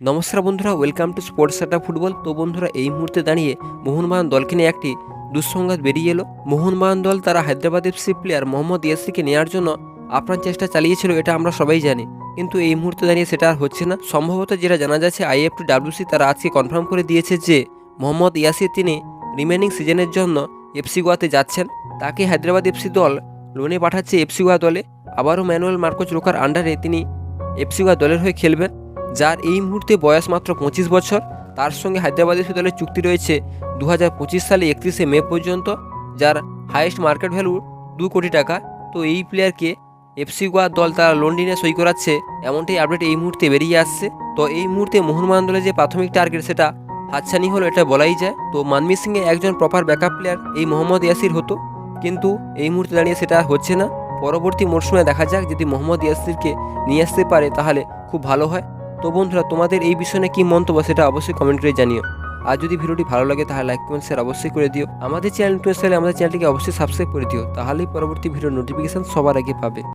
নমস্কার বন্ধুরা welcome to sports সেটা ফুটবল তো বন্ধুরা, এই মুহূর্তে দাঁড়িয়ে মোহনবাগান দলকে নিয়ে একটি দুঃসংঘাত বেরিয়ে এলো। মোহনবাগান দল তারা হায়দ্রাবাদ এফসি প্লেয়ার মোহাম্মদ ইয়াসিকে নেওয়ার জন্য আপ্রাণ চেষ্টা চালিয়েছিল, এটা আমরা সবাই জানি। কিন্তু এই মুহূর্তে দাঁড়িয়ে সেটা আর হচ্ছে না। সম্ভবত যেটা জানা যাচ্ছে আইএফ টু ডাব্লিউসি তারা আজকে কনফার্ম করে দিয়েছে যে মোহাম্মদ ইয়াসির তিনি রিমেনিং সিজনের জন্য এফসি গোয়াতে যাচ্ছেন। তাকে হায়দ্রাবাদ এফসি দল লোনে পাঠাচ্ছে এফসি গোয়া দলে। আবারও ম্যানুয়াল মার্কোচ রোকার আন্ডারে তিনি এফসি গোয়া দলের হয়ে খেলবেন। যার এই মুহূর্তে বয়স মাত্র পঁচিশ বছর। তার সঙ্গে হায়দ্রাবাদ দলের চুক্তি রয়েছে দু হাজার পঁচিশ সালে একত্রিশে মে পর্যন্ত, যার হাইয়েস্ট মার্কেট ভ্যালু দু কোটি টাকা। তো এই প্লেয়ারকে এফসি গোয়া দল তারা লন্ডনে সই করাচ্ছে, এমনটাই আপডেট এই মুহূর্তে বেরিয়ে আসছে। তো এই মুহূর্তে মোহনবাগান দলের যে প্রাথমিক টার্গেট সেটা হাতছানি হলো এটা বলাই যায়। তো মানবী সিংয়ে একজন প্রপার ব্যাকআপ প্লেয়ার এই মোহাম্মদ ইয়াসির হতো। কিন্তু এই মুহূর্তে দাঁড়িয়ে সেটা হচ্ছে না। পরবর্তী মরশুমে দেখা যাক, যদি মোহাম্মদ ইয়াসিরকে নিয়ে আসতে পারে, তাহলে খুব ভালো হয়। তো বন্ধুরা, তোমাদের এই বিষয় নিয়ে কী মন্তব্য সেটা অবশ্যই কমেন্ট করে জানিও। আর যদি ভিডিওটি ভালো লাগে, তাহলে লাইক কমেন্ট শেয়ার অবশ্যই করে দিও। আমাদের চ্যানেলটি আমাদের চ্যানেলটিকে অবশ্যই সাবস্ক্রাইব করে দিও, তাহলেই পরবর্তী ভিডিও নোটিফিকেশান সবার আগে পাবে।